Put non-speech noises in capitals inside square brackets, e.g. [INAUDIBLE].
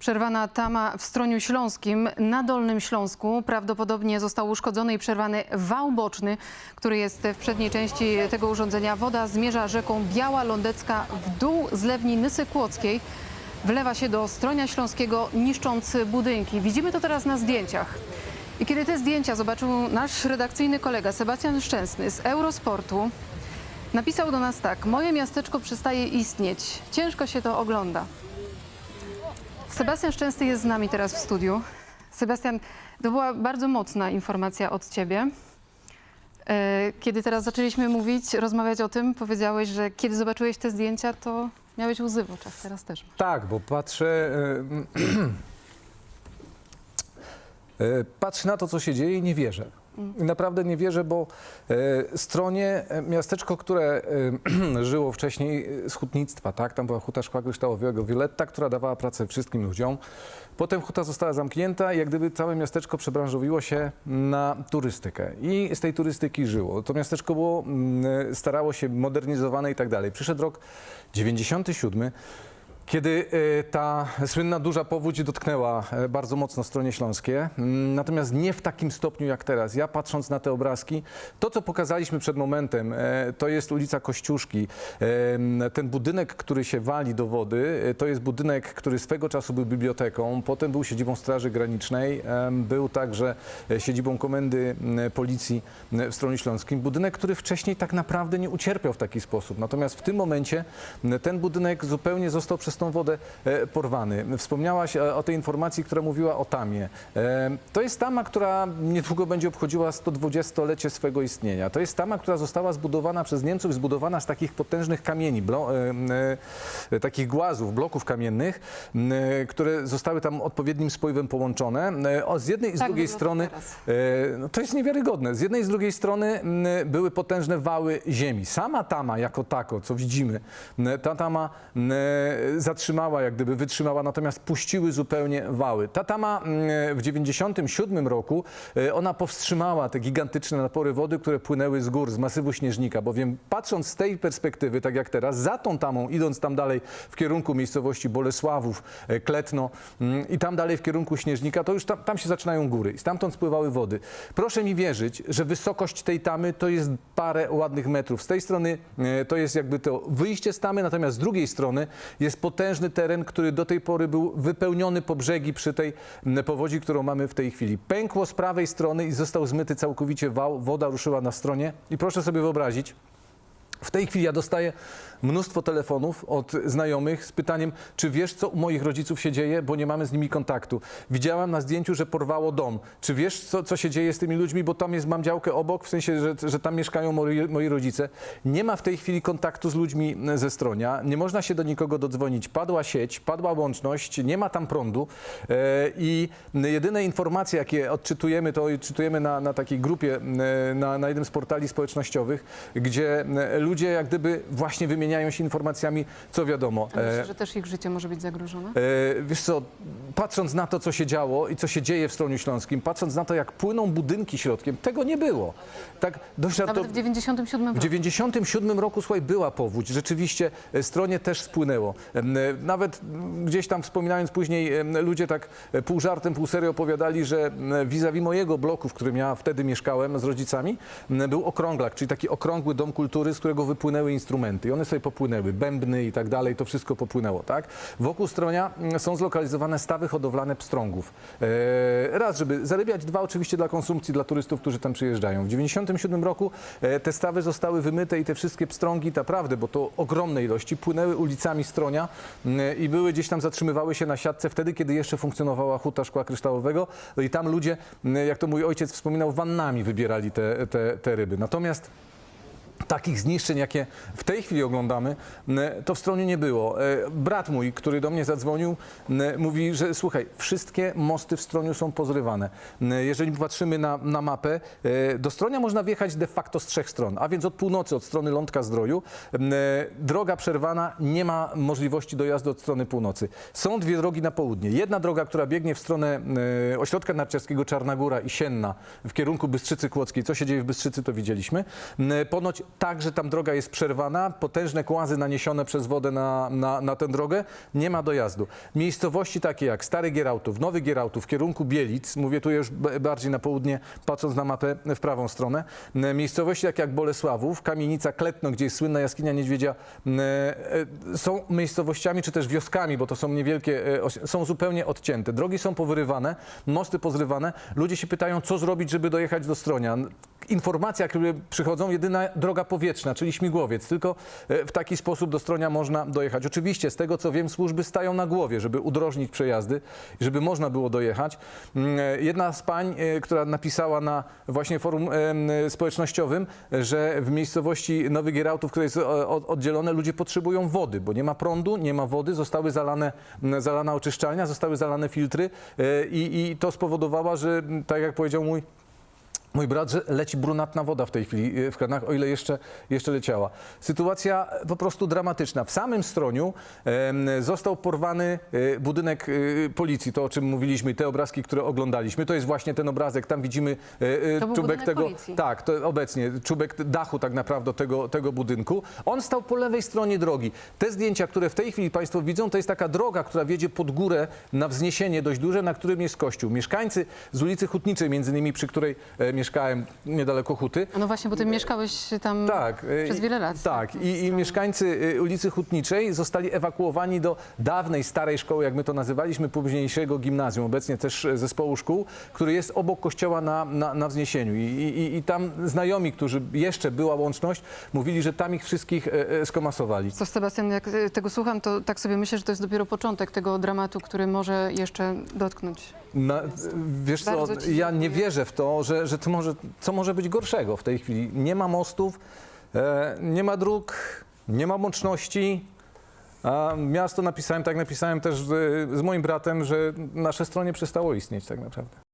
Przerwana tama w Stroniu Śląskim na Dolnym Śląsku. Prawdopodobnie został uszkodzony i przerwany wał boczny, który jest w przedniej części tego urządzenia. Woda zmierza rzeką Biała Lądecka w dół zlewni Nysy Kłodzkiej. Wlewa się do Stronia Śląskiego, niszcząc budynki. Widzimy to teraz na zdjęciach. I kiedy te zdjęcia zobaczył nasz redakcyjny kolega Sebastian Szczęsny z Eurosportu, napisał do nas tak. Moje miasteczko przestaje istnieć. Ciężko się to ogląda. Sebastian Szczęsny jest z nami teraz w studiu. Sebastian, to była bardzo mocna informacja od ciebie. E, Kiedy teraz zaczęliśmy mówić, rozmawiać o tym, powiedziałeś, że kiedy zobaczyłeś te zdjęcia, to miałeś łzy w oczach, teraz też. Tak, bo patrzę. e, [CLEARS THROAT] e, Patrzę na to, co się dzieje i nie wierzę. Naprawdę nie wierzę, bo e, stronie, e, miasteczko, które e, [CLEARS THROAT] żyło wcześniej z hutnictwa, tak? Tam była huta szkła kryształowego Violetta, która dawała pracę wszystkim ludziom. Potem huta została zamknięta i jak gdyby całe miasteczko przebranżowiło się na turystykę. I z tej turystyki żyło. To miasteczko było, mm, starało się modernizowane i tak dalej. Przyszedł rok 97. Kiedy e, ta słynna duża powódź dotknęła e, bardzo mocno stronie śląskie, mm, natomiast nie w takim stopniu jak teraz. Ja patrząc na te obrazki, to co pokazaliśmy przed momentem, e, to jest ulica Kościuszki. Ten budynek, który się wali do wody, to jest budynek, który swego czasu był biblioteką, potem był siedzibą Straży Granicznej, był także e, siedzibą Komendy Policji w Stronie Śląskim. Budynek, który wcześniej tak naprawdę nie ucierpiał w taki sposób. Natomiast w tym momencie ten budynek zupełnie został przez tą wodę e, porwany. Wspomniałaś e, o tej informacji, która mówiła o tamie. E, To jest tama, która niedługo będzie obchodziła 120-lecie swego istnienia. To jest tama, która została zbudowana przez Niemców, zbudowana z takich potężnych kamieni, takich głazów, bloków kamiennych, które zostały tam odpowiednim spływem połączone. O, z jednej i z Tak drugiej strony No to jest niewiarygodne. Z jednej i z drugiej strony były potężne wały ziemi. Sama tama jako tako, co widzimy, ta tama m, zatrzymała, jak gdyby wytrzymała, natomiast puściły zupełnie wały. Ta tama m, w 97 roku, e, ona powstrzymała te gigantyczne napory wody, które płynęły z gór, z masywu Śnieżnika, bowiem patrząc z tej perspektywy, tak jak teraz, za tą tamą, idąc tam dalej w kierunku miejscowości Bolesławów, e, Kletno mm, i tam dalej w kierunku Śnieżnika, to już tam, tam się zaczynają góry i stamtąd spływały wody. Proszę mi wierzyć, że wysokość tej tamy to jest parę ładnych metrów. Z tej strony e, to jest jakby to wyjście z tamy, natomiast z drugiej strony jest potężny teren, który do tej pory był wypełniony po brzegi przy tej powodzi, którą mamy w tej chwili. Pękło z prawej strony i został zmyty całkowicie wał, woda ruszyła na stronie i proszę sobie wyobrazić, w tej chwili ja dostaję mnóstwo telefonów od znajomych z pytaniem, czy wiesz, co u moich rodziców się dzieje, bo nie mamy z nimi kontaktu. Widziałam na zdjęciu, że porwało dom. Czy wiesz, co, co się dzieje z tymi ludźmi, bo tam jest, mam działkę obok, w sensie, że, że tam mieszkają moi, moi rodzice. Nie ma w tej chwili kontaktu z ludźmi ze Stronia, nie można się do nikogo dodzwonić. Padła sieć, padła łączność, nie ma tam prądu e, i jedyne informacje, jakie odczytujemy, to odczytujemy na, na takiej grupie, e, na, na jednym z portali społecznościowych, gdzie e, ludzie jak gdyby właśnie wymieniają się informacjami, co wiadomo. A E, myślisz, że też ich życie może być zagrożone? E, Wiesz co, patrząc na to, co się działo i co się dzieje w Stroniu Śląskim, patrząc na to, jak płyną budynki środkiem, tego nie było. Tak dość Nawet w 97 w roku. 97 roku, słuchaj, była powódź. Rzeczywiście e, stronie też spłynęło. Em, e, Nawet m, gdzieś tam wspominając później, em, ludzie tak e, pół żartem, pół serio opowiadali, że m, vis-a-vis mojego bloku, w którym ja wtedy mieszkałem z rodzicami, m, był okrąglak, czyli taki okrągły dom kultury, z którego wypłynęły instrumenty. I one sobie popłynęły, bębny i tak dalej, to wszystko popłynęło, tak? Wokół stronia m, są zlokalizowane stawy hodowlane pstrągów. E, raz, żeby zarybiać, dwa oczywiście dla konsumpcji, dla turystów, którzy tam przyjeżdżają. W 97 roku e, te stawy zostały wymyte i te wszystkie pstrągi, naprawdę, bo to ogromne ilości, płynęły ulicami Stronia m, i były gdzieś tam, zatrzymywały się na siatce wtedy, kiedy jeszcze funkcjonowała huta szkła kryształowego no i tam ludzie, m, jak to mój ojciec wspominał, wannami wybierali te, te, te ryby. Natomiast takich zniszczeń, jakie w tej chwili oglądamy, to w stronie nie było. E, Brat mój, który do mnie zadzwonił, mówi, że słuchaj, wszystkie mosty w Stroniu są pozrywane. Jeżeli patrzymy na, na mapę, e, do Stronia można wjechać de facto z trzech stron, a więc od północy, od strony Lądka Zdroju. M, Droga przerwana, nie ma możliwości dojazdu od strony północy. Są dwie drogi na południe. Jedna droga, która biegnie w stronę e, ośrodka narciarskiego Czarna Góra i Sienna w kierunku Bystrzycy Kłodzkiej. Co się dzieje w Bystrzycy, to widzieliśmy. M, Ponoć także tam droga jest przerwana, potężne kłazy naniesione przez wodę na, na, na tę drogę, nie ma dojazdu. Miejscowości takie jak Stary Gierałtów, Nowy Gierałtów w kierunku Bielic, mówię tu już bardziej na południe, patrząc na mapę w prawą stronę, miejscowości takie jak Bolesławów, Kamienica, Kletno, gdzie jest słynna jaskinia niedźwiedzia, e, są miejscowościami czy też wioskami, bo to są niewielkie, e, są zupełnie odcięte. Drogi są powyrywane, mosty pozrywane. Ludzie się pytają, co zrobić, żeby dojechać do Stronia. Informacja, które przychodzą, jedyna droga powietrzna, czyli śmigłowiec. Tylko e, w taki sposób do Stronia można dojechać. Oczywiście, z tego co wiem, służby stają na głowie, żeby udrożnić przejazdy, żeby można było dojechać. Mm, e, Jedna z pań, e, która napisała na właśnie forum społecznościowym, że w miejscowości Nowy Gierałtów, które jest oddzielone, ludzie potrzebują wody, bo nie ma prądu, nie ma wody, zostały zalane, zalana oczyszczalnia, zostały zalane filtry i, i to spowodowało, że tak jak powiedział mój Mój brat, że leci brunatna woda w tej chwili y, w kranach, o ile jeszcze, jeszcze leciała. Sytuacja po prostu dramatyczna. W samym Stroniu em, został porwany y, budynek y, policji, to o czym mówiliśmy, te obrazki, które oglądaliśmy. To jest właśnie ten obrazek, tam widzimy To był czubek budynek tego. policji. Tak, to obecnie czubek dachu tak naprawdę tego, tego budynku. On stał po lewej stronie drogi. Te zdjęcia, które w tej chwili Państwo widzą, to jest taka droga, która wiedzie pod górę na wzniesienie dość duże, na którym jest kościół. Mieszkańcy z ulicy Hutniczej, między innymi przy której e, mieszkałem niedaleko Huty, No właśnie, bo ty mieszkałeś tam tak. y, przez wiele lat. Tak. I, I mieszkańcy y, ulicy Hutniczej zostali ewakuowani do dawnej, starej szkoły, jak my to nazywaliśmy, późniejszego gimnazjum, obecnie też e, zespołu szkół, który jest obok kościoła na, na, na wzniesieniu. I, i, I tam znajomi, którzy jeszcze była łączność, mówili, że tam ich wszystkich skomasowali. Co Sebastian, jak tego słucham, to tak sobie myślę, że to jest dopiero początek tego dramatu, który może jeszcze dotknąć. Na, wiesz co, Bardzo ci ja nie wierzę w to, że, że to może, co może być gorszego w tej chwili. Nie ma mostów, e, nie ma dróg, nie ma łączności. A miasto napisałem, tak napisałem też z, z moim bratem, że nasze stronie przestało istnieć tak naprawdę.